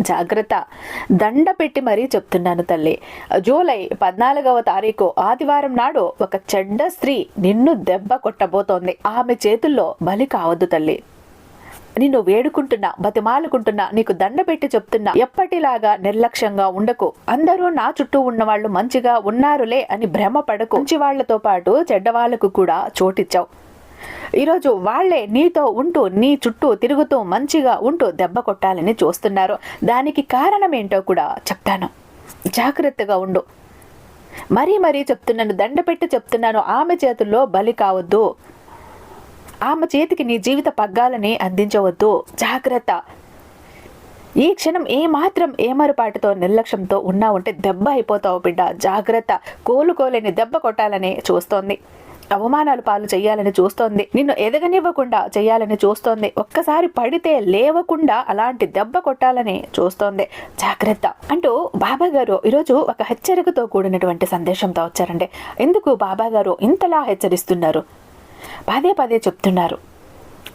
జాగ్రత్త. దండ పెట్టి మరీ చెప్తున్నాను తల్లి. జూలై పద్నాలుగవ తారీఖు ఆదివారం నాడు ఒక చెడ్డ స్త్రీ నిన్ను దెబ్బ కొట్టబోతోంది. ఆమె చేతుల్లో బలి కావద్దు తల్లి. నిన్ను వేడుకుంటున్నా బతిమాలుకుంటున్నా నీకు దండ పెట్టి చెప్తున్నా ఎప్పటిలాగా నిర్లక్ష్యంగా ఉండకు. అందరూ నా చుట్టూ ఉన్న వాళ్ళు మంచిగా ఉన్నారులే అని భ్రమ పడకు మంచి వాళ్ళతో పాటు చెడ్డవాళ్ళకు కూడా చోటిచ్చావు. ఈరోజు వాళ్ళే నీతో ఉంటూ నీ చుట్టూ తిరుగుతూ మంచిగా ఉంటూ దెబ్బ కొట్టాలని చూస్తున్నారు. దానికి కారణం ఏంటో కూడా చెప్తాను. జాగ్రత్తగా ఉండు. మరీ మరీ చెప్తున్నాను దండ పెట్టి చెప్తున్నాను. ఆమె చేతుల్లో బలి కావద్దు. ఆమె చేతికి నీ జీవిత పగ్గాలని అందించవద్దు. జాగ్రత్త. ఈ క్షణం ఏమాత్రం ఏమరుపాటుతో నిర్లక్ష్యంతో ఉన్నా ఉంటే దెబ్బ అయిపోతావు బిడ్డ. జాగ్రత్త. కోలుకోలేని దెబ్బ కొట్టాలని చూస్తోంది. అవమానాలు పాలు చేయాలని చూస్తోంది. నిన్ను ఎదగనివ్వకుండా చేయాలని చూస్తోంది. ఒక్కసారి పడితే లేవకుండా అలాంటి దెబ్బ కొట్టాలని చూస్తోంది. జాగ్రత్త అంటూ బాబా గారు ఈరోజు ఒక హెచ్చరికతో కూడినటువంటి సందేశంతో వచ్చారండి. ఎందుకు బాబా గారు ఇంతలా హెచ్చరిస్తున్నారు? పదే పదే చెప్తున్నారు.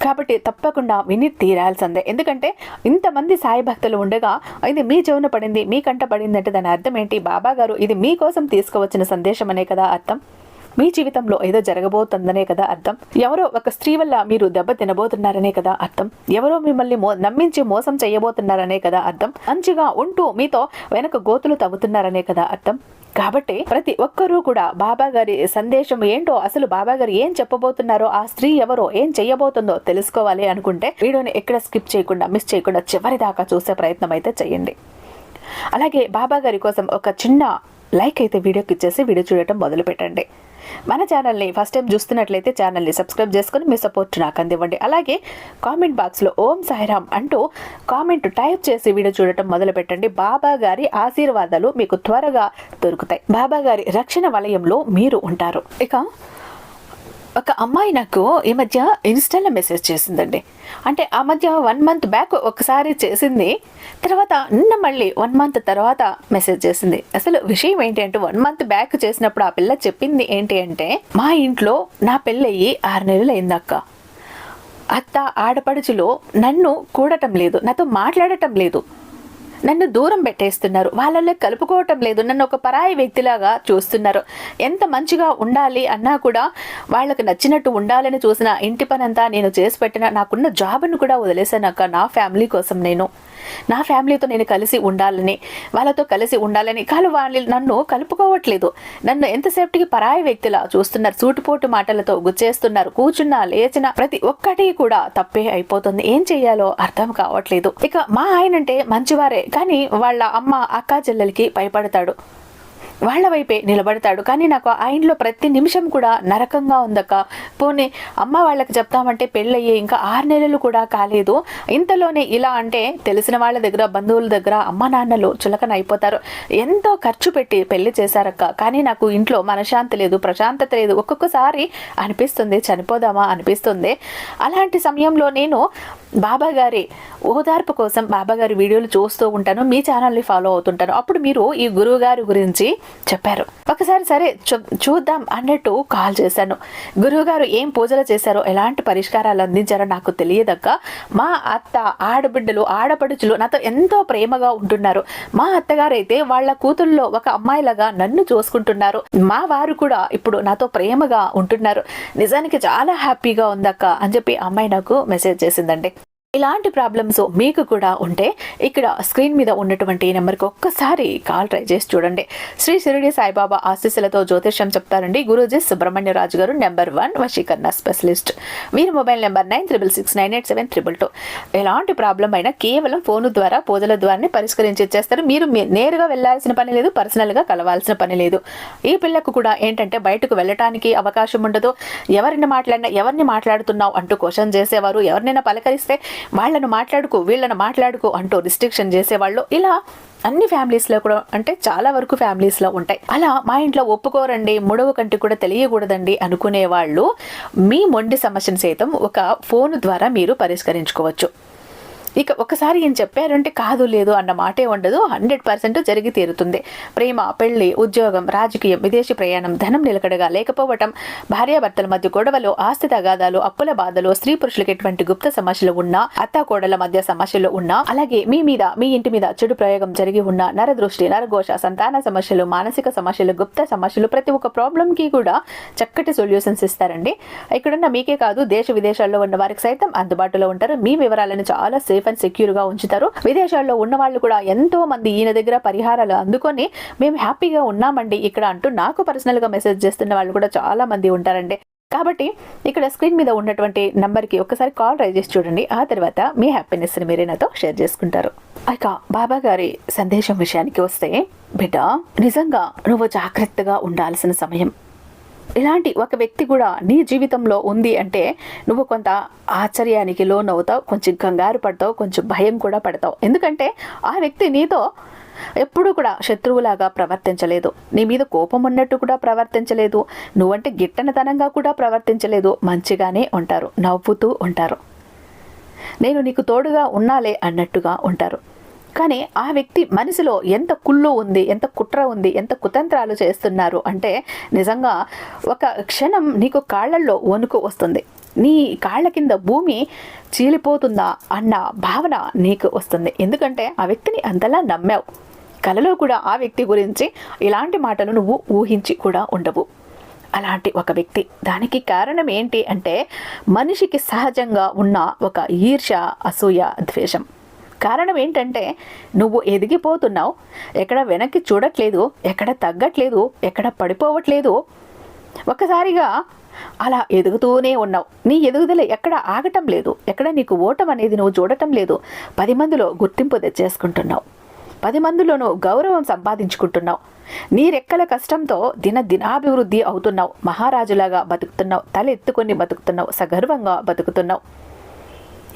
కాబట్టి తప్పకుండా విని తీరాల్సిందే. ఎందుకంటే ఇంతమంది సాయి భక్తులు ఉండగా ఇది మీ చెవున పడింది మీ కంట పడింది అంటే దాని అర్థం ఏంటి? బాబా గారు ఇది మీకోసం తీసుకువచ్చిన సందేశం అనే కదా అర్థం? మీ జీవితంలో ఏదో జరగబోతుందనే కదా అర్థం. ఎవరో ఒక స్త్రీ వల్ల మీరు దెబ్బ తినబోతున్నారనే కదా అర్థం. ఎవరో మిమ్మల్ని మో నమ్మించి మోసం చేయబోతున్నారనే కదా అర్థం. మంచిగా ఉంటూ మీతో వెనక గోతులు తవ్వుతున్నారనే కదా అర్థం. కాబట్టి ప్రతి ఒక్కరూ కూడా బాబా గారి సందేశం ఏంటో అసలు బాబా గారు ఏం చెప్పబోతున్నారో ఆ స్త్రీ ఎవరో ఏం చేయబోతుందో తెలుసుకోవాలి అనుకుంటే వీడియోని ఎక్కడ స్కిప్ చేయకుండా మిస్ చేయకుండా చివరి దాకా చూసే ప్రయత్నం అయితే చేయండి అలాగే బాబా గారి కోసం ఒక చిన్న లైక్ అయితే వీడియోకి ఇచ్చేసి వీడియో చూడటం మొదలు పెట్టండి మన ఛానల్ని ఫస్ట్ టైం చూస్తున్నట్లయితే ఛానల్ని సబ్స్క్రైబ్ చేసుకుని మీ సపోర్ట్ నాకు అందివ్వండి. అలాగే కామెంట్ బాక్స్లో ఓం సాయిరామ్ అంటూ కామెంట్ టైప్ చేసి వీడియో చూడటం మొదలు పెట్టండి బాబా గారి ఆశీర్వాదాలు మీకు త్వరగా దొరుకుతాయి. బాబా గారి రక్షణ వలయంలో మీరు ఉంటారు. ఇక ఒక అమ్మాయి నాకు ఈ మధ్య ఇన్స్టాలో మెసేజ్ చేసిందండి. అంటే ఆ మధ్య వన్ మంత్ బ్యాక్ ఒకసారి చేసింది తర్వాత నిన్న మళ్ళీ వన్ మంత్ తర్వాత మెసేజ్ చేసింది. అసలు విషయం ఏంటి అంటే వన్ మంత్ బ్యాక్ చేసినప్పుడు ఆ పిల్ల చెప్పింది ఏంటి అంటే మా ఇంట్లో నా పెళ్ళయ్యి ఆరు నెలలు అయిందక్క. అత్త ఆడపడుచులో నన్ను కూడటం లేదు నాతో మాట్లాడటం లేదు. నన్ను దూరం పెట్టేస్తున్నారు. వాళ్ళలో కలుపుకోవటం లేదు. నన్ను ఒక పరాయి వ్యక్తిలాగా చూస్తున్నారు. ఎంత మంచిగా ఉండాలి అన్నా కూడా వాళ్ళకి నచ్చినట్టు ఉండాలని చూసిన ఇంటి పనంతా నేను చేసి పెట్టిన నాకున్న జాబ్ను కూడా వదిలేసానక్క నా ఫ్యామిలీ కోసం నేను. నా ఫ్యామిలీతో నేను కలిసి ఉండాలని వాళ్ళతో కలిసి ఉండాలని కాలు వాళ్ళు నన్ను కలుపుకోవట్లేదు. నన్ను ఎంతసేపటికి పరాయి వ్యక్తిలా చూస్తున్నారు. సూటుపోటు మాటలతో గుచ్చేస్తున్నారు. కూర్చున్నా లేచిన ప్రతి ఒక్కటి కూడా తప్పే అయిపోతుంది. ఏం చేయాలో అర్థం కావట్లేదు. ఇక మా ఆయనంటే మంచివారే కానీ వాళ్ళ అమ్మ అక్క చెల్లెలకి భయపడతాడు. వాళ్ళ వైపే నిలబడతాడు. కానీ నాకు ఆయనలో ప్రతి నిమిషం కూడా నరకంగా ఉందక్క. పోనీ అమ్మ వాళ్ళకి చెప్తామంటే పెళ్ళయ్యే ఇంకా ఆరు నెలలు కూడా కాలేదు. ఇంతలోనే ఇలా అంటే తెలిసిన వాళ్ళ దగ్గర బంధువుల దగ్గర అమ్మ నాన్నలు చులకన అయిపోతారు. ఎంతో ఖర్చు పెట్టి పెళ్ళి చేశారక్క. కానీ నాకు ఇంట్లో మనశాంతి లేదు ప్రశాంతత లేదు. ఒక్కొక్కసారి అనిపిస్తుంది చనిపోదామా అనిపిస్తుంది. అలాంటి సమయంలో నేను బాబా గారి ఓదార్పు కోసం బాబా గారి వీడియోలు చూస్తూ ఉంటాను. మీ ఛానల్ని ఫాలో అవుతుంటాను. అప్పుడు మీరు ఈ గురువు గారి గురించి చెప్పారు. ఒకసారి సరే చూ- చూద్దాం అన్నట్టు కాల్ చేశాను. గురువుగారు ఏం పూజలు చేశారో ఎలాంటి పరిష్కారాలు అందించారో నాకు తెలియదక్క. మా అత్త ఆడబిడ్డలు ఆడపడుచులు నాతో ఎంతో ప్రేమగా ఉంటున్నారు. మా అత్తగారు అయితే వాళ్ళ కూతుల్లో ఒక అమ్మాయిలాగా నన్ను చూసుకుంటున్నారు. మా వారు కూడా ఇప్పుడు నాతో ప్రేమగా ఉంటున్నారు. నిజానికి చాలా హ్యాపీగా ఉందక్క అని చెప్పి అమ్మాయి నాకు మెసేజ్ చేసిందండి. ఇలాంటి ప్రాబ్లమ్స్ మీకు కూడా ఉంటే ఇక్కడ స్క్రీన్ మీద ఉన్నటువంటి ఈ నెంబర్కి ఒక్కసారి కాల్ ట్రై చేసి చూడండి. శ్రీ షిరిడి సాయిబాబా ఆశీస్సులతో జ్యోతిష్యం చెప్తారండి. గురూజీ సుబ్రహ్మణ్య రాజు గారు నెంబర్ వన్ వశీకరణ స్పెషలిస్ట్ మీరు mobile number nine triple six nine eight seven triple two ఎలాంటి ప్రాబ్లం అయినా కేవలం ఫోన్ ద్వారా పూజల ద్వారానే పరిష్కరించి ఇచ్చేస్తారు. మీరు నేరుగా వెళ్ళాల్సిన పని లేదు పర్సనల్గా కలవాల్సిన పని లేదు. ఈ పిల్లకు కూడా ఏంటంటే బయటకు వెళ్ళటానికి అవకాశం ఉండదు. ఎవరిని మాట్లాడినా ఎవరిని మాట్లాడుతున్నావు అంటూ క్వశ్చన్ చేసేవారు. ఎవరినైనా పలకరిస్తే వాళ్ళను మాట్లాడుకో వీళ్ళను మాట్లాడుకో అంటూ రిస్ట్రిక్షన్ చేసేవాళ్ళు. ఇలా అన్ని ఫ్యామిలీస్లో కూడా అంటే చాలా వరకు ఫ్యామిలీస్లో ఉంటాయి. అలా మా ఇంట్లో ఒప్పుకోరండి మూడవ కంటి కూడా తెలియకూడదండి అనుకునే వాళ్ళు మీ మొండి సమస్యను సైతం ఒక ఫోన్ ద్వారా మీరు పరిష్కరించుకోవచ్చు. ఇక ఒకసారి ఏం చెప్పారంటే కాదు లేదు అన్న మాటే ఉండదు. హండ్రెడ్ పర్సెంట్ జరిగి తీరుతుంది. ప్రేమ పెళ్ళి ఉద్యోగం రాజకీయం విదేశీ ప్రయాణం ధనం నిలకడగా లేకపోవటం భార్యాభర్తల మధ్య గొడవలు ఆస్తి తగాదాలు అప్పుల బాధలు స్త్రీ పురుషులకు ఎటువంటి గుప్త సమస్యలు ఉన్నా అత్త కోడల మధ్య సమస్యలు ఉన్నా అలాగే మీ మీద మీ ఇంటి మీద చెడు ప్రయోగం జరిగి ఉన్న నరదృష్టి నరఘోష సంతాన సమస్యలు మానసిక సమస్యలు గుప్త సమస్యలు ప్రతి ఒక్క ప్రాబ్లం కి కూడా చక్కటి సొల్యూషన్స్ ఇస్తారండి. ఇక్కడున్న మీకే కాదు దేశ విదేశాల్లో ఉన్న వారికి సైతం అందుబాటులో ఉంటారు. మీ వివరాలను చాలా సేఫ్ అండ్ సెక్యూర్గా ఉంచుతారు. విదేశాల్లో ఉన్న వాళ్ళు కూడా ఎంతో మంది ఈయన దగ్గర పరిహారాలు అందుకొని మేము హ్యాపీగా ఉన్నామండి ఇక్కడ అంటూ నాకు పర్సనల్గా మెసేజ్ చేస్తున్న వాళ్ళు కూడా చాలా మంది ఉంటారండి. కాబట్టి ఇక్కడ స్క్రీన్ మీద ఉన్నటువంటి నంబర్కి ఒకసారి కాల్ ట్రై చేసి చూడండి. ఆ తర్వాత మీ హ్యాపీనెస్ని మీరే నాతో షేర్ చేసుకుంటారు. ఇక బాబా గారి సందేశం విషయానికి వస్తే బిడ్డ నిజంగా నువ్వు జాగ్రత్తగా ఉండాల్సిన సమయం ఇలాంటి ఒక వ్యక్తి కూడా నీ జీవితంలో ఉంది అంటే నువ్వు కొంత ఆశ్చర్యానికి లోనవుతావు కొంచెం కంగారు పడతావు కొంచెం భయం కూడా పడతావు. ఎందుకంటే ఆ వ్యక్తి నీతో ఎప్పుడూ కూడా శత్రువులాగా ప్రవర్తించలేదు. నీ మీద కోపం ఉన్నట్టు కూడా ప్రవర్తించలేదు. నువ్వంటే గిట్టనతనంగా కూడా ప్రవర్తించలేదు. మంచిగానే ఉంటారు నవ్వుతూ ఉంటారు. నేను నీకు తోడుగా ఉన్నాలే అన్నట్టుగా ఉంటారు. కానీ ఆ వ్యక్తి మనసులో ఎంత కుళ్ళు ఉంది ఎంత కుట్ర ఉంది ఎంత కుతంత్రాలు చేస్తున్నారు అంటే నిజంగా ఒక క్షణం నీకు కాళ్ళల్లో వణుకు వస్తుంది. నీ కాళ్ళ కింద భూమి చీలిపోతుందా అన్న భావన నీకు వస్తుంది. ఎందుకంటే ఆ వ్యక్తిని అంతలా నమ్మావు. కలలో కూడా ఆ వ్యక్తి గురించి ఇలాంటి మాటలు నువ్వు ఊహించి కూడా ఉండవు. అలాంటి ఒక వ్యక్తి దానికి కారణం ఏంటి అంటే మనిషికి సహజంగా ఉన్న ఒక ఈర్ష అసూయ ద్వేషం. కారణం ఏంటంటే నువ్వు ఎదిగిపోతున్నావు. ఎక్కడ వెనక్కి చూడట్లేదు ఎక్కడ తగ్గట్లేదు ఎక్కడ పడిపోవట్లేదు. ఒకసారిగా అలా ఎదుగుతూనే ఉన్నావు. నీ ఎదుగుదల ఎక్కడ ఆగటం లేదు. ఎక్కడ నీకు ఓటం అనేది నువ్వు చూడటం లేదు. పది మందిలో గుర్తింపు తెచ్చేసుకుంటున్నావు. పది మందిలోనూ గౌరవం సంపాదించుకుంటున్నావు. నీ రెక్కల కష్టంతో దిన దినాభివృద్ధి అవుతున్నావు. మహారాజులాగా బతుకుతున్నావు. తల ఎత్తుకొని బతుకుతున్నావు. సగర్వంగా బతుకుతున్నావు.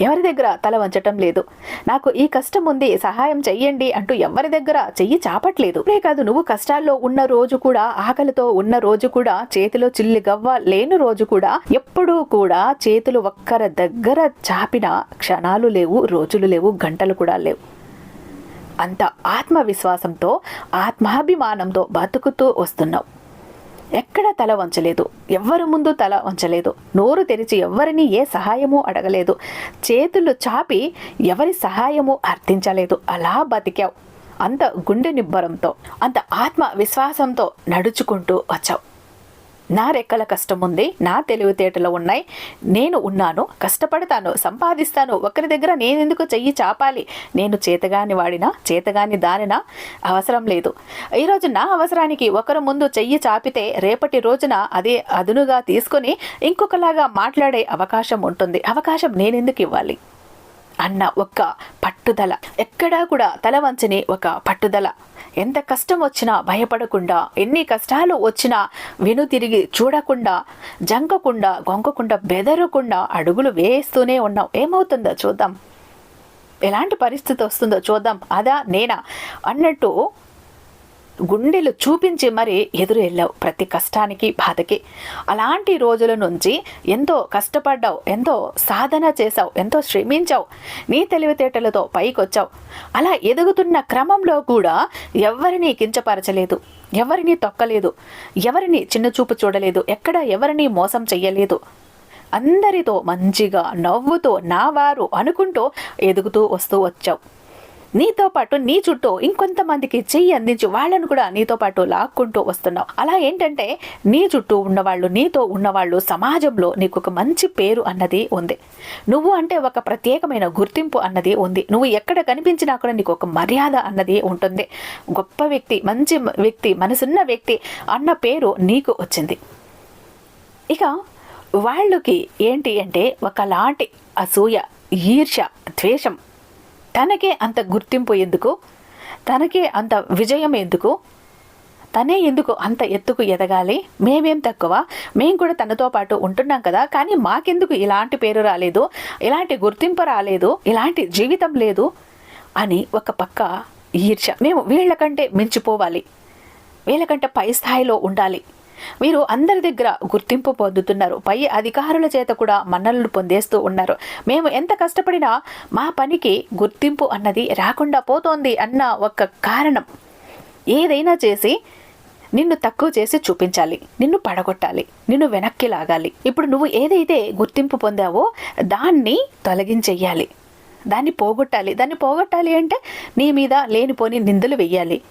ఎవరి దగ్గర తల వంచటం లేదు. నాకు ఈ కష్టం ఉంది సహాయం చెయ్యండి అంటూ ఎవరి దగ్గర చెయ్యి చాపట్లేదు. ఇప్పుడే కాదు నువ్వు కష్టాల్లో ఉన్న రోజు కూడా ఆకలితో ఉన్న రోజు కూడా చేతిలో చిల్లి గవ్వ లేని రోజు కూడా ఎప్పుడూ కూడా చేతులు ఒక్కర దగ్గర చాపిన క్షణాలు లేవు రోజులు లేవు గంటలు కూడా లేవు. అంత ఆత్మవిశ్వాసంతో ఆత్మాభిమానంతో బతుకుతూ వస్తున్నావు. ఎక్కడా తల వంచలేదు. ఎవ్వరి ముందు తల వంచలేదు. నోరు తెరిచి ఎవరిని ఏ సహాయమూ అడగలేదు. చేతులు చాపి ఎవరి సహాయము అర్థించలేదు. అలా బతికావు. అంత గుండె నిబ్బరంతో అంత ఆత్మ విశ్వాసంతో నడుచుకుంటూ వచ్చావు. నా రెక్కల కష్టం ఉంది నా తెలివితేటలు ఉన్నాయి నేను ఉన్నాను కష్టపడతాను సంపాదిస్తాను ఒకరి దగ్గర నేను ఎందుకు చెయ్యి చాపాలి? నేను చేతగాని వాడినా చేతగాని దానినా? అవసరం లేదు. ఈరోజు నా అవసరానికి ఒకరు ముందు చెయ్యి చాపితే రేపటి రోజున అదే అదునుగా తీసుకొని ఇంకొకలాగా మాట్లాడే అవకాశం ఉంటుంది. అవకాశం నేనెందుకు ఇవ్వాలి? అన్న ఒక్క పట్టుదల. ఎక్కడా కూడా తల వంచని ఒక పట్టుదల. ఎంత కష్టం వచ్చినా భయపడకుండా ఎన్ని కష్టాలు వచ్చినా వెనుతిరిగి చూడకుండా జంకకుండా గొంకకుండా బెదరకుండా అడుగులు వేస్తూనే ఉన్నాం. ఏమవుతుందో చూద్దాం. ఎలాంటి పరిస్థితి వస్తుందో చూద్దాం. అదా నేనా? అన్నట్టు గుండెలు చూపించి మరీ ఎదురు వెళ్ళావు ప్రతి కష్టానికి బాధకి. అలాంటి రోజుల నుంచి ఎంతో కష్టపడ్డావు ఎంతో సాధన చేసావు ఎంతో శ్రమించావు నీ తెలివితేటలతో పైకొచ్చావు. అలా ఎదుగుతున్న క్రమంలో కూడా ఎవరిని కించపరచలేదు ఎవరిని తొక్కలేదు ఎవరిని చిన్నచూపు చూడలేదు ఎక్కడ ఎవరిని మోసం చెయ్యలేదు. అందరితో మంచిగా నవ్వుతూ నా వారు అనుకుంటూ ఎదుగుతూ వస్తూ వచ్చావు. నీతో పాటు నీ చుట్టూ ఇంకొంతమందికి చెయ్యి అందించి వాళ్ళను కూడా నీతో పాటు లాక్కుంటూ వస్తున్నావు. అలా ఏంటంటే నీ చుట్టూ ఉన్నవాళ్ళు నీతో ఉన్నవాళ్ళు సమాజంలో నీకు ఒక మంచి పేరు అన్నది ఉంది. నువ్వు అంటే ఒక ప్రత్యేకమైన గుర్తింపు అన్నది ఉంది. నువ్వు ఎక్కడ కనిపించినా కూడా నీకు ఒక మర్యాద అన్నది ఉంటుంది. గొప్ప వ్యక్తి మంచి వ్యక్తి మనసున్న వ్యక్తి అన్న పేరు నీకు వచ్చింది. ఇక వాళ్ళకి ఏంటి అంటే ఒకలాంటి అసూయ ఈర్ష ద్వేషం తనకే అంత గుర్తింపు ఎందుకు? తనకే అంత విజయం ఎందుకు? తనే ఎందుకు అంత ఎత్తుకు ఎదగాలి? మేమేం తక్కువ? మేము కూడా తనతో పాటు ఉంటున్నాం కదా కానీ మాకెందుకు ఇలాంటి పేరు రాలేదు? ఇలాంటి గుర్తింపు రాలేదు? ఇలాంటి జీవితం లేదు? అని ఒక పక్క ఈర్ష మేము వీళ్ళకంటే మించిపోవాలి. వీళ్ళకంటే పై స్థాయిలో ఉండాలి. వీరు అందరి దగ్గర గుర్తింపు పొందుతున్నారు. పై అధికారుల చేత కూడా మన్నలను పొందేస్తూ ఉన్నారు. మేము ఎంత కష్టపడినా మా పనికి గుర్తింపు అన్నది రాకుండా పోతోంది అన్న ఒక కారణం. ఏదైనా చేసి నిన్ను తక్కువ చేసి చూపించాలి. నిన్ను పడగొట్టాలి. నిన్ను వెనక్కి లాగాలి. ఇప్పుడు నువ్వు ఏదైతే గుర్తింపు పొందావో దాన్ని తొలగించెయ్యాలి. దాన్ని పోగొట్టాలి. దాన్ని పోగొట్టాలి అంటే నీ మీద లేనిపోని నిందలు వెయ్యాలి.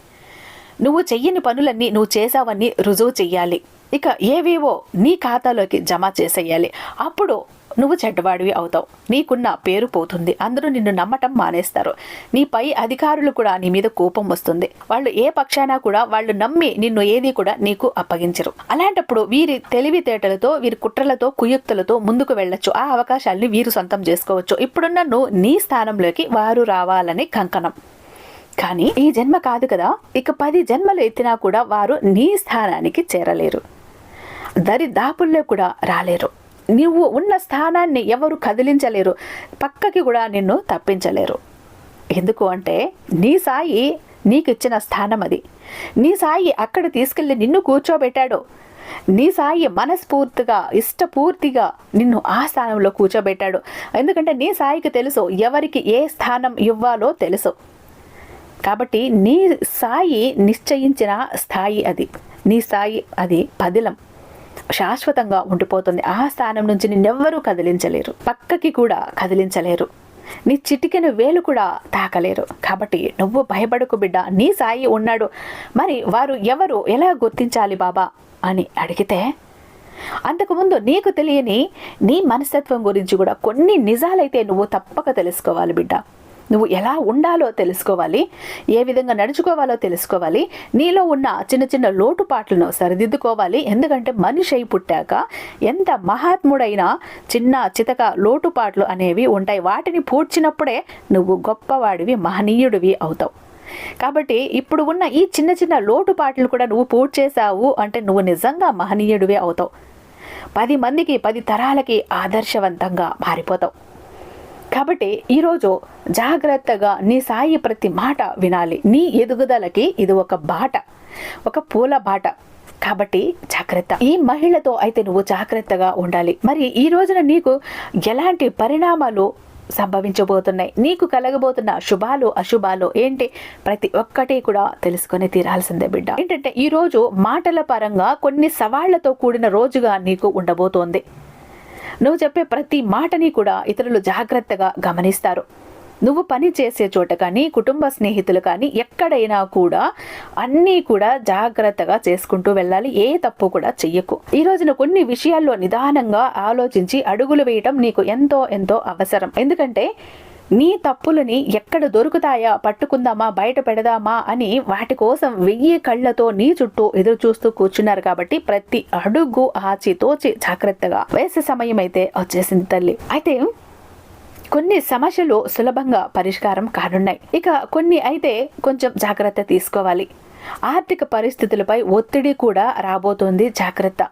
నువ్వు చెయ్యని పనులన్నీ నువ్వు చేసావన్నీ రుజువు చెయ్యాలి. ఇక ఏవేవో నీ ఖాతాలోకి జమ చేసేయాలి. అప్పుడు నువ్వు చెడ్డవాడివి అవుతావు. నీకున్న పేరు పోతుంది. అందరూ నిన్ను నమ్మటం మానేస్తారు. నీ పై అధికారులు కూడా నీ మీద కోపం వస్తుంది. వాళ్ళు ఏ పక్షాన కూడా వాళ్ళు నమ్మి నిన్ను ఏది కూడా నీకు అప్పగించరు. అలాంటప్పుడు వీరి తెలివితేటలతో వీరి కుట్రలతో కుయుక్తులతో ముందుకు వెళ్ళొచ్చు. ఆ అవకాశాన్ని వీరు సొంతం చేసుకోవచ్చు. ఇప్పుడున్న నువ్వు నీ స్థానంలోకి వారు రావాలని కంకణం. కానీ ఈ జన్మ కాదు కదా. ఇక పది జన్మలు ఎత్తినా కూడా వారు నీ స్థానానికి చేరలేరు. దరి దాపుల్లో కూడా రాలేరు. నువ్వు ఉన్న స్థానాన్ని ఎవరు కదిలించలేరు. పక్కకి కూడా నిన్ను తప్పించలేరు. ఎందుకు అంటే నీ సాయి నీకు ఇచ్చిన స్థానం అది. నీ సాయి అక్కడ తీసుకెళ్ళి నిన్ను కూర్చోబెట్టాడు. నీ సాయి మనస్ఫూర్తిగా ఇష్టపూర్తిగా నిన్ను ఆ స్థానంలో కూర్చోబెట్టాడు. ఎందుకంటే నీ సాయికి తెలుసు ఎవరికి ఏ స్థానం ఇవ్వాలో తెలుసు. కాబట్టి నీ సాయి నిశ్చయించిన స్థాయి అది. నీ సాయి అది పదిలం. శాశ్వతంగా ఉండిపోతుంది. ఆ స్థానం నుంచి నిన్నెవ్వరూ కదిలించలేరు. పక్కకి కూడా కదిలించలేరు. నీ చిటికెన వేలు కూడా తాకలేరు. కాబట్టి నువ్వు భయపడకు బిడ్డ నీ సాయి ఉన్నాడు. మరి వారు ఎవరు? ఎలా గుర్తించాలి బాబా? అని అడిగితే అంతకుముందు నీకు తెలియని నీ మనస్తత్వం గురించి కూడా కొన్ని నిజాలైతే నువ్వు తప్పక తెలుసుకోవాలి బిడ్డ. నువ్వు ఎలా ఉండాలో తెలుసుకోవాలి ఏ విధంగా నడుచుకోవాలో తెలుసుకోవాలి నీలో ఉన్న చిన్న చిన్న లోటుపాట్లను సరిదిద్దుకోవాలి. ఎందుకంటే మనిషి అయి పుట్టాక ఎంత మహాత్ముడైనా చిన్న చితక లోటుపాట్లు అనేవి ఉంటాయి. వాటిని పూడ్చినప్పుడే నువ్వు గొప్పవాడివి మహనీయుడివి అవుతావు. కాబట్టి ఇప్పుడు ఉన్న ఈ చిన్న చిన్న లోటుపాట్లు కూడా నువ్వు పూడ్చేశావు అంటే నువ్వు నిజంగా మహనీయుడివే అవుతావు. పది మందికి పది తరాలకి ఆదర్శవంతంగా మారిపోతావు. కాబట్టి ఈరోజు జాగ్రత్తగా నీ సాయి ప్రతి మాట వినాలి. నీ ఎదుగుదలకి ఇది ఒక బాట ఒక పూల బాట. కాబట్టి జాగ్రత్త. ఈ మహిళతో అయితే నువ్వు జాగ్రత్తగా ఉండాలి. మరి ఈ రోజున నీకు ఎలాంటి పరిణామాలు సంభవించబోతున్నాయి? నీకు కలగబోతున్న శుభాలు అశుభాలు ఏంటి? ప్రతి ఒక్కటి కూడా తెలుసుకొని తీరాల్సిందే బిడ్డ. ఏంటంటే ఈ రోజు మాటల పరంగా కొన్ని సవాళ్ళతో కూడిన రోజుగా నీకు ఉండబోతోంది. నువ్వు చెప్పే ప్రతి మాటని కూడా ఇతరులు జాగ్రత్తగా గమనిస్తారు. నువ్వు పని చేసే చోట కానీ కుటుంబ స్నేహితులు కానీ ఎక్కడైనా కూడా అన్నీ కూడా జాగ్రత్తగా చేసుకుంటూ వెళ్ళాలి. ఏ తప్పు కూడా చెయ్యకు. ఈ రోజున కొన్ని విషయాల్లో నిదానంగా ఆలోచించి అడుగులు వేయటం నీకు ఎంతో ఎంతో అవసరం. ఎందుకంటే నీ తప్పులని ఎక్కడ దొరుకుతాయా? పట్టుకుందామా? బయట పెడదామా? అని వాటి కోసం వెయ్యి కళ్ళతో నీ చుట్టూ ఎదురు చూస్తూ కూర్చున్నారు కాబట్టి ప్రతి అడుగు ఆచితోచి జాగ్రత్తగా వేసే సమయం అయితే వచ్చేసింది తల్లి. అయితే కొన్ని సమస్యలు సులభంగా పరిష్కారం కానున్నాయి. ఇక కొన్ని అయితే కొంచెం జాగ్రత్త తీసుకోవాలి. ఆర్థిక పరిస్థితులపై ఒత్తిడి కూడా రాబోతోంది జాగ్రత్త.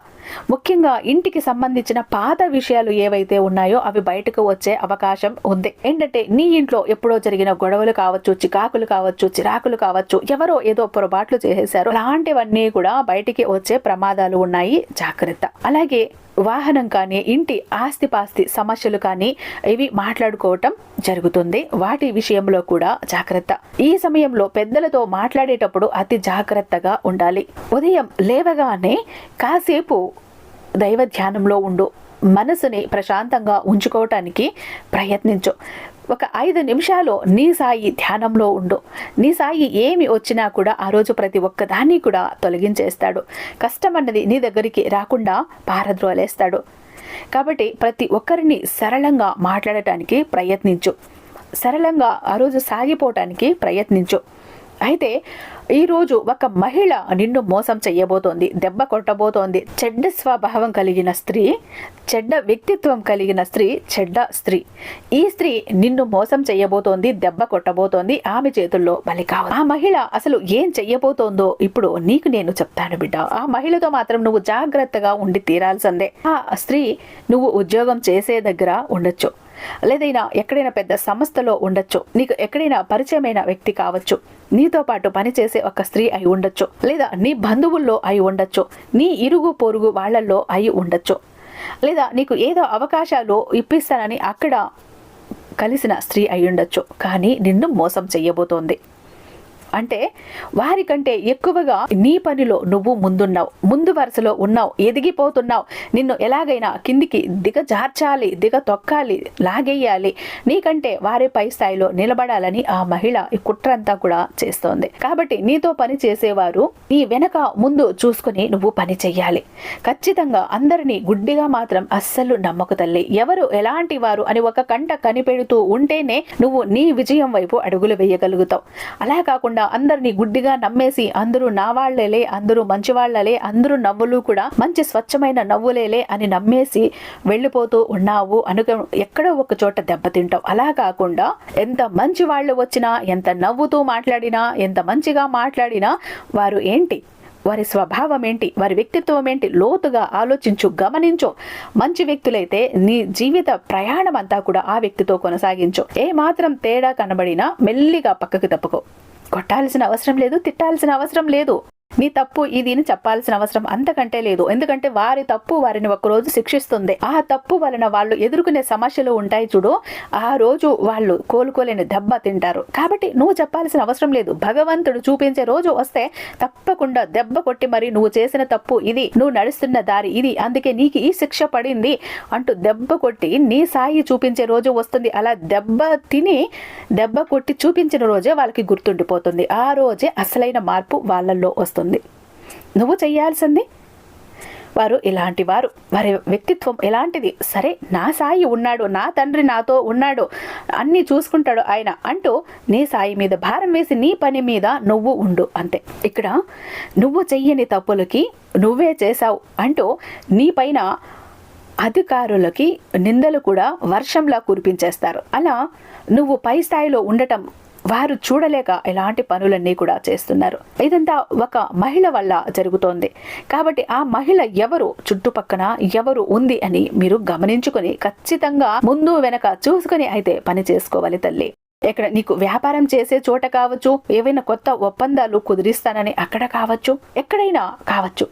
ముఖ్యంగా ఇంటికి సంబంధించిన పాత విషయాలు ఏవైతే ఉన్నాయో అవి బయటకు వచ్చే అవకాశం ఉంది. ఏంటంటే నీ ఇంట్లో ఎప్పుడో జరిగిన గొడవలు కావచ్చు చికాకులు కావచ్చు చిరాకులు కావచ్చు ఎవరో ఏదో పొరపాట్లు చేసేశారు. అలాంటివన్నీ కూడా బయటికి వచ్చే ప్రమాదాలు ఉన్నాయి. జాగ్రత్త. అలాగే వాహనం కానీ ఇంటి ఆస్తిపాస్తి సమస్యలు కానీ ఇవి మాట్లాడుకోవటం జరుగుతుంది. వాటి విషయంలో కూడా జాగ్రత్త. ఈ సమయంలో పెద్దలతో మాట్లాడేటప్పుడు అతి జాగ్రత్తగా ఉండాలి. ఉదయం లేవగానే కాసేపు దైవ ధ్యానంలో ఉండు. మనసుని ప్రశాంతంగా ఉంచుకోవటానికి ప్రయత్నించు. ఒక ఐదు నిమిషాలు నీ సాయి ధ్యానంలో ఉండు. నీ సాయి ఏమి వచ్చినా కూడా ఆ రోజు ప్రతి ఒక్కదాన్ని కూడా తొలగించేస్తాడు. కష్టం అన్నది నీ దగ్గరికి రాకుండా పారద్రోలేస్తాడు. కాబట్టి ప్రతి ఒక్కరిని సరళంగా మాట్లాడటానికి ప్రయత్నించు. సరళంగా ఆ రోజు సాగిపోవటానికి ప్రయత్నించు. అయితే ఈరోజు ఒక మహిళ నిన్ను మోసం చెయ్యబోతోంది దెబ్బ కొట్టబోతోంది. చెడ్డ స్వభావం కలిగిన స్త్రీ చెడ్డ వ్యక్తిత్వం కలిగిన స్త్రీ చెడ్డ స్త్రీ. ఈ స్త్రీ నిన్ను మోసం చెయ్యబోతోంది దెబ్బ కొట్టబోతోంది ఆమె చేతుల్లో బలి కావాలి ఆ మహిళ అసలు ఏం చెయ్యబోతోందో ఇప్పుడు నీకు నేను చెప్తాను బిడ్డ. ఆ మహిళతో మాత్రం నువ్వు జాగ్రత్తగా ఉండి తీరాల్సిందే. ఆ స్త్రీ నువ్వు ఉద్యోగం చేసే దగ్గర ఉండొచ్చు. లేదైనా ఎక్కడైనా పెద్ద సంస్థలో ఉండొచ్చు. నీకు ఎక్కడైనా పరిచయమైన వ్యక్తి కావచ్చు. నీతో పాటు పనిచేసే ఒక స్త్రీ అయి ఉండొచ్చు. లేదా నీ బంధువుల్లో అయి ఉండొచ్చు. నీ ఇరుగు పొరుగు వాళ్ళల్లో అయి ఉండొచ్చు. లేదా నీకు ఏదో అవకాశాలు ఇప్పిస్తానని అక్కడ కలిసిన స్త్రీ అయి ఉండొచ్చు. కానీ నిన్ను మోసం చెయ్యబోతోంది అంటే వారికంటే ఎక్కువగా నీ పనిలో నువ్వు ముందున్నావు. ముందు వరుసలో ఉన్నావు. ఎదిగిపోతున్నావు. నిన్ను ఎలాగైనా కిందికి దిగజార్చాలి దిగ తొక్కాలి లాగేయాలి. నీకంటే వారి పై స్థాయిలో నిలబడాలని ఆ మహిళ ఈ కుట్రంతా కూడా చేస్తోంది. కాబట్టి నీతో పని చేసేవారు నీ వెనక ముందు చూసుకుని నువ్వు పని చెయ్యాలి. ఖచ్చితంగా అందరినీ గుడ్డిగా మాత్రం అస్సలు నమ్మకు తల్లి. ఎవరు ఎలాంటి వారు అని ఒక కంట కనిపెడుతూ ఉంటేనే నువ్వు నీ విజయం వైపు అడుగులు వేయగలుగుతావు. అలా కాకుండా అందరినీ గుడ్డిగా నమ్మేసి అందరూ నా వాళ్ళలే అందరూ మంచి వాళ్ళలే అందరూ నవ్వులు కూడా మంచి స్వచ్ఛమైన నవ్వులేలే అని నమ్మేసి వెళ్ళిపోతూ ఉన్నావు అనుక ఎక్కడో ఒక చోట దెబ్బతింటావు అలా కాకుండా ఎంత మంచి వాళ్ళు వచ్చినా ఎంత నవ్వుతూ మాట్లాడినా ఎంత మంచిగా మాట్లాడినా వారు ఏంటి? వారి స్వభావం ఏంటి? వారి వ్యక్తిత్వం ఏంటి? లోతుగా ఆలోచించు గమనించు. మంచి వ్యక్తులైతే నీ జీవిత ప్రయాణం అంతా కూడా ఆ వ్యక్తితో కొనసాగించు. ఏ మాత్రం తేడా కనబడినా మెల్లిగా పక్కకు తప్పుకో. కొట్టాల్సిన అవసరం లేదు తిట్టాల్సిన అవసరం లేదు. నీ తప్పు ఇది అని చెప్పాల్సిన అవసరం అంతకంటే లేదు. ఎందుకంటే వారి తప్పు వారిని ఒకరోజు శిక్షిస్తుంది. ఆ తప్పు వలన వాళ్ళు ఎదుర్కొనే సమస్యలు ఉంటాయి చూడు. ఆ రోజు వాళ్ళు కోలుకోలేని దెబ్బ తింటారు. కాబట్టి నువ్వు చెప్పాల్సిన అవసరం లేదు. భగవంతుడు చూపించే రోజు వస్తే తప్పకుండా దెబ్బ కొట్టి మరి నువ్వు చేసిన తప్పు ఇది నువ్వు నడుస్తున్న దారి ఇది అందుకే నీకు ఈ శిక్ష పడింది అంటూ దెబ్బ కొట్టి నీ సాయి చూపించే రోజు వస్తుంది. అలా దెబ్బ తిని దెబ్బ కొట్టి చూపించిన రోజే వాళ్ళకి గుర్తుండిపోతుంది. ఆ రోజే అసలైన మార్పు వాళ్ళల్లో వస్తుంది. నువ్వు చేయాల్సింది? వారు ఇలాంటి వారు. వారి వ్యక్తిత్వం ఎలాంటిది? సరే నా సాయి ఉన్నాడు నా తండ్రి నాతో ఉన్నాడు అన్నీ చూసుకుంటాడు ఆయన అంటూ నీ సాయి మీద భారం వేసి నీ పని మీద నువ్వు ఉండు అంతే. ఇక్కడ నువ్వు చెయ్యని తప్పులకి నువ్వే చేశావు అంటూ నీ పైన అధికారులకి నిందలు కూడా వర్షంలా కురిపించేస్తారు. అలా నువ్వు పై స్థాయిలో ఉండటం వారు చూడలేక ఇలాంటి పనులన్నీ కూడా చేస్తున్నారు. ఇదంతా ఒక మహిళ వల్ల జరుగుతోంది. కాబట్టి ఆ మహిళ ఎవరు చుట్టుపక్కన ఎవరు ఉంది అని మీరు గమనించుకొని ఖచ్చితంగా ముందు వెనక చూసుకొని అయితే పని చేసుకోవాలి తల్లి. ఇక్కడ నీకు వ్యాపారం చేసే చోట కావచ్చు ఏవైనా కొత్త ఒప్పందాలు కుదిరిస్తానని అక్కడ కావచ్చు ఎక్కడైనా కావచ్చు.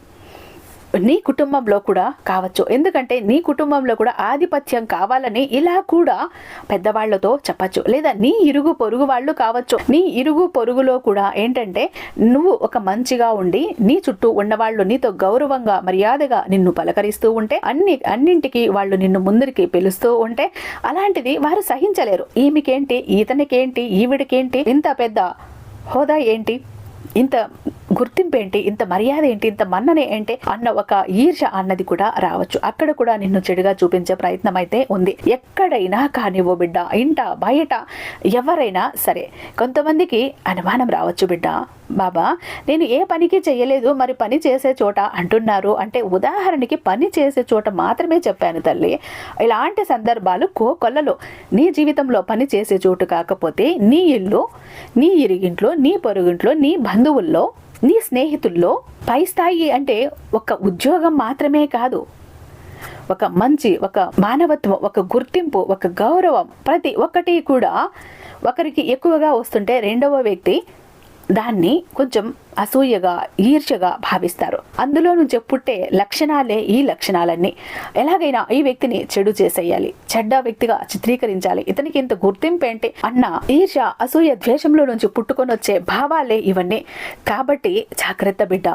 నీ కుటుంబంలో కూడా కావచ్చు. ఎందుకంటే నీ కుటుంబంలో కూడా ఆధిపత్యం కావాలని ఇలా కూడా పెద్దవాళ్ళతో చెప్పచ్చు. లేదా నీ ఇరుగు పొరుగు వాళ్ళు కావచ్చు. నీ ఇరుగు పొరుగులో కూడా ఏంటంటే నువ్వు ఒక మంచిగా ఉండి నీ చుట్టూ ఉన్నవాళ్ళు నీతో గౌరవంగా మర్యాదగా నిన్ను పలకరిస్తూ ఉంటే అన్ని అన్నింటికి వాళ్ళు నిన్ను ముందరికి పిలుస్తూ ఉంటే అలాంటిది వారు సహించలేరు. ఈమెకేంటి? ఈతనికేంటి? ఈవిడికేంటి? ఇంత పెద్ద హోదా ఏంటి? ఇంత గుర్తింపు ఏంటి? ఇంత మర్యాద ఏంటి? ఇంత మన్ననే ఏంటి? అన్న ఒక ఈర్ష అన్నది కూడా రావచ్చు. అక్కడ కూడా నిన్ను చెడుగా చూపించే ప్రయత్నం అయితే ఉంది. ఎక్కడైనా కానివ్వు బిడ్డ ఇంట బయట ఎవరైనా సరే కొంతమందికి అనుమానం రావచ్చు బిడ్డ. బాబా నేను ఏ పనికి చేయలేదు మరి పని చేసే చోట అంటున్నారు. అంటే ఉదాహరణకి పని చేసే చోట మాత్రమే చెప్పాను తల్లి. ఇలాంటి సందర్భాలు కోకొల్లలో నీ జీవితంలో పని చేసే చోటు కాకపోతే నీ ఇల్లు నీ ఇరిగింట్లో నీ పొరుగింట్లో నీ బంధువుల్లో నీ స్నేహితుల్లో పై స్థాయి అంటే ఒక ఉద్యోగం మాత్రమే కాదు. ఒక మంచి ఒక మానవత్వం ఒక గుర్తింపు ఒక గౌరవం ప్రతి ఒక్కటి కూడా ఒకరికి ఎక్కువగా వస్తుంటే రెండవ వ్యక్తి దాన్ని కొంచెం అసూయగా ఈర్ష్యగా భావిస్తారు. అందులో నుంచి పుట్టే లక్షణాలే ఈ లక్షణాలన్నీ. ఎలాగైనా ఈ వ్యక్తిని చెడు చేసేయాలి. చెడ్డ వ్యక్తిగా చిత్రీకరించాలి. ఇతనికి ఇంత గుర్తింపు ఏంటి అన్న ఈర్ష అసూయ ద్వేషంలో నుంచి పుట్టుకొని వచ్చే భావాలే ఇవన్నీ. కాబట్టి జాగ్రత్త బిడ్డ.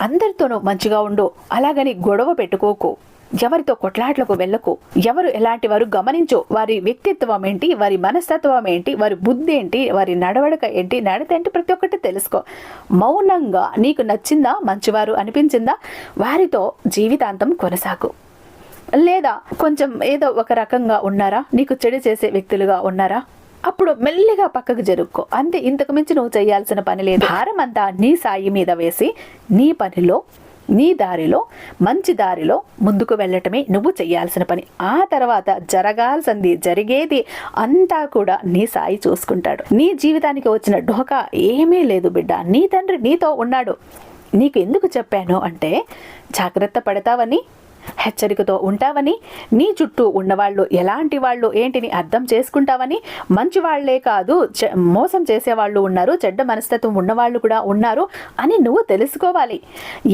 అందరితోనూ మంచిగా ఉండు. అలాగని గొడవ పెట్టుకోకు. ఎవరితో కొట్లాట్లకు వెళ్ళకు? ఎవరు ఎలాంటి వారు గమనించు? వారి వ్యక్తిత్వం ఏంటి? వారి మనస్తత్వం ఏంటి? వారి బుద్ధి ఏంటి? వారి నడవడక ఏంటి? నడత ఏంటి? ప్రతి ఒక్కటి తెలుసుకో. మౌనంగా నీకు నచ్చిందా? మంచివారు అనిపించిందా? వారితో జీవితాంతం కొనసాగు. లేదా కొంచెం ఏదో ఒక రకంగా ఉన్నారా? నీకు చెడు చేసే వ్యక్తులుగా ఉన్నారా? అప్పుడు మెల్లిగా పక్కకు జరుక్కో. అంతే ఇంతకు మించి నువ్వు చేయాల్సిన పని లేదు. భారం అంతా నీ సాయి మీద వేసి నీ పనిలో నీ దారిలో మంచి దారిలో ముందుకు వెళ్ళటమే నువ్వు చేయాల్సిన పని. ఆ తర్వాత జరగాల్సింది జరిగేది అంతా కూడా నీ సాయి చూసుకుంటాడు. నీ జీవితానికి వచ్చిన ఢోకా ఏమీ లేదు బిడ్డ నీ తండ్రి నీతో ఉన్నాడు. నీకు ఎందుకు చెప్పాను అంటే జాగ్రత్త పడతావని హెచ్చరికతో ఉంటావని నీ చుట్టూ ఉన్నవాళ్ళు ఎలాంటి వాళ్ళు ఏంటిని అర్థం చేసుకుంటావని మంచి వాళ్ళే కాదు మోసం చేసేవాళ్ళు ఉన్నారు చెడ్డ మనస్తత్వం ఉన్నవాళ్ళు కూడా ఉన్నారు అని నువ్వు తెలుసుకోవాలి.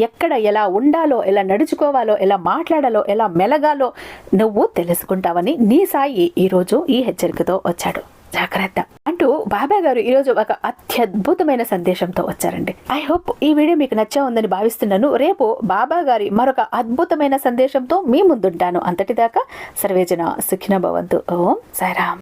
ఎక్కడ ఎలా ఉండాలో ఎలా నడుచుకోవాలో ఎలా మాట్లాడాలో ఎలా మెలగాలో నువ్వు తెలుసుకుంటావని నీ సాయి ఈరోజు ఈ హెచ్చరికతో వచ్చాడు. జాగ్రత్త అంటూ బాబా గారు ఈరోజు ఒక అత్యద్భుతమైన సందేశంతో వచ్చారండి. ఐ హోప్ ఈ వీడియో మీకు నచ్చా ఉందని భావిస్తున్నాను. రేపు బాబా గారి మరొక అద్భుతమైన సందేశంతో మీ ముందుంటాను. అంతటిదాకా సర్వేజన సుఖిన భవంతు. ఓం సాయిరామ్.